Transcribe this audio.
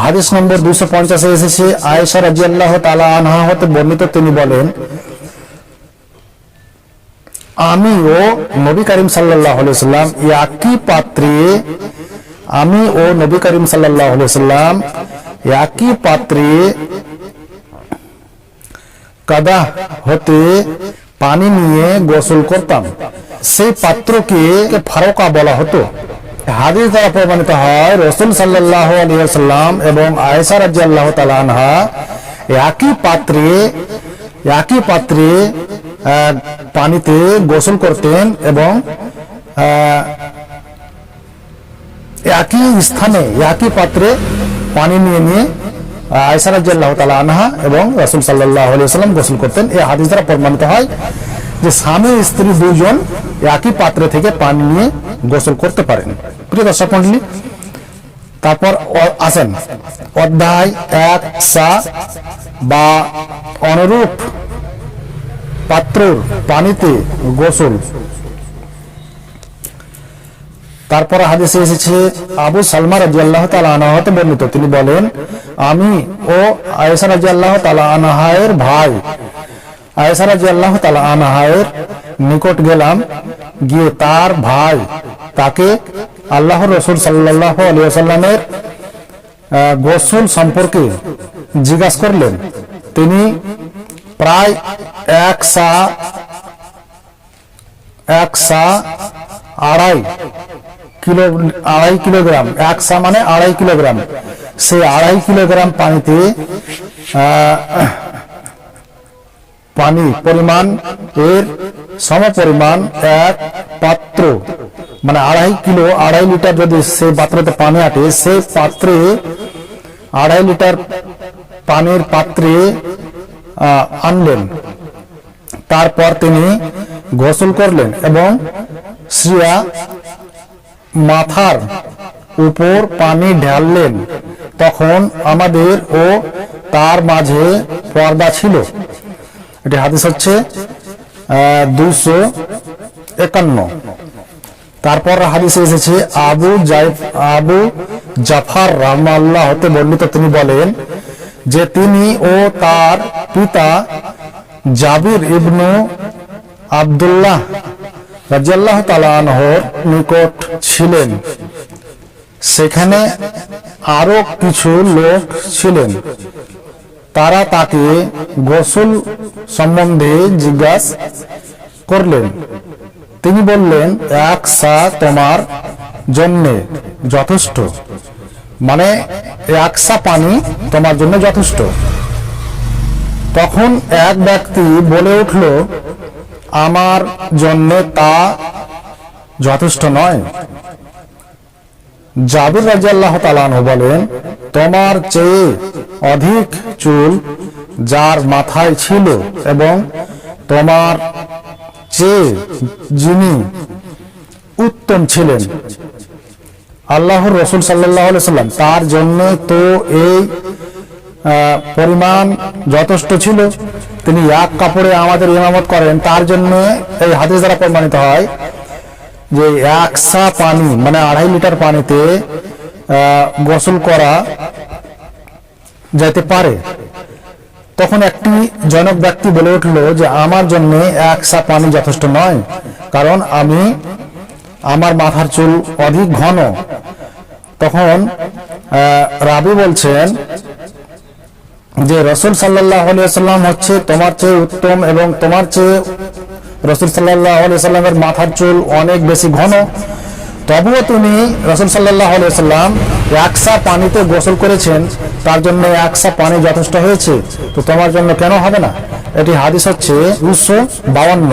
হাদিস নম্বর দুইশো পঞ্চাশে এসেছে, আয়েশা রাজি আল্লাহ তালা আনহা হতে বর্ণিত তিনি বলেন, আমি ও নবী করিম সাল্লাহ সাল্লাম একই পাত্রে, আমি ও নবী করিম সাল্লাহ সাল্লাম একই পাত্রে কাদা হতে পানি নিয়ে গোসল করতাম। সেই পাত্রকে ফারকা বলা হতো। হাদিস দ্বারা প্রমাণিত হয়, রসুল সাল্লাহ আলিয়াল্লাম এবং আয়েশা রাজি আল্লাহ তালানহা একই পাত্রে একই পাত্রে পানিতে গোসল করতেন এবং একই স্থানে একই পাত্রে পানি নিয়ে নিয়ে আয়সা রাজ্লাহ তালা আনহা এবং রসুল সাল্লাহ সাল্লাম গোসল করতেন। এই হাদিস দ্বারা প্রমাণিত হয় যে স্বামী স্ত্রী দুজন একই পাত্রে থেকে পানি নিয়ে গোসল করতে পারেন। প্রিয় দর্শক মন্ডলী তারপর আসেন। অধ্যায় এক, সা বা অনুরূপ পাত্রর পানিতে গোসল। তারপর হাদিসে এসেছে, আবু সালমা রাজি আল্লাহ তালা আনাহতে বর্ণিত। তিনি বলেন, আমি ও আয়েসা রাজি আল্লাহ তালা আনাহায়ের ভাই। আয়েসা রাজি আল্লাহ তালা আনাহায়ের নিকট গেলাম গিয়ে তার ভাই তাকে আল্লাহ রসুল সাল্লাহ আলিয়াল্লামের গোসল সম্পর্কে জিজ্ঞাসা করলেন। তিনি প্রায় এক সা এক সা আড়াই কিলো আড়াই কিলোগ্রাম এক সা মানে আড়াই কিলোগ্রাম। সেই আড়াই কিলোগ্রাম পানিতে আহ, পানি পরিমাণ এর সম পরিমাণ এক পাত্র। মানে আড়াই কিলো, আড়াই লিটার যদি সে পাত্রতে পানি আটে সেই পাত্রে আড়াই লিটার পানির পাত্রে আনলেন। তারপর তিনি গোসল করলেন এবং শ্রিয়া মাথার উপর পানি ঢাললেন। তখন আমাদের ও তার মাঝে পর্দা ছিল। এটি হাদিস হচ্ছে দুইশো একান্ন। তারপর হাদিসে এসেছে, আবু আবু জাফার রহমাল্লাহ হতে বর্ণিত তিনি বলেন যে তিনি ও তার পিতা জাবির ইবনু আবদুল্লাহ রাজিয়াল্লাহ তালানহর নিকট ছিলেন। সেখানে আরও কিছু লোক ছিলেন। তারা তাকে গোসল সম্বন্ধে জিজ্ঞাসা করলেন। তিনি বললেন, এক সা তোমার জন্য যথেষ্ট। মানে এক সা পানি তোমার জন্য যথেষ্ট। তখন এক ব্যক্তি বলে উঠল, আমার জন্য তা যথেষ্ট নয়। জাবির রাজি আল্লাহ তালানহ বলেন, তোমার চেয়ে অধিক চুল যার মাথায় ছিল এবং তোমার চেয়ে যিনি উত্তম ছিলেন, আল্লাহর রসুল সাল্লাহ সাল্লাম তার জন্য তো এই পরিমাণ যথেষ্ট ছিল। তিনি এক কাপড়ে আমাদের ইমামত করেন, তার জন্য এই হাদিস দ্বারা প্রমাণিত হয় যে একশা পানি মানে আড়াই লিটার পানিতে গোসল করা যেতে পারে। তখন একটি জনক ব্যক্তি বলে উঠল যে, আমার জন্য একশা পানি যথেষ্ট নয়, কারণ আমি, আমার মাথার চুল অধিক ঘন। তখন রাবি বলছেন যে, রসুল সাল্লাহ আলিয়া সাল্লাম হচ্ছে তোমার চেয়ে উত্তম এবং তোমার চেয়ে রসুল সাল্লাহ সাল্লামের মাথার চুল অনেক বেশি ঘন। তবুও তিনি রসুল সাল্লাহ সাল্লাম একসা পানিতে গোসল করেছেন, তার জন্য একসা পানি যথেষ্ট হয়েছে। তো তোমার জন্য কেন হবে না? এটি হাদিস হচ্ছে দুশো বাউান্ন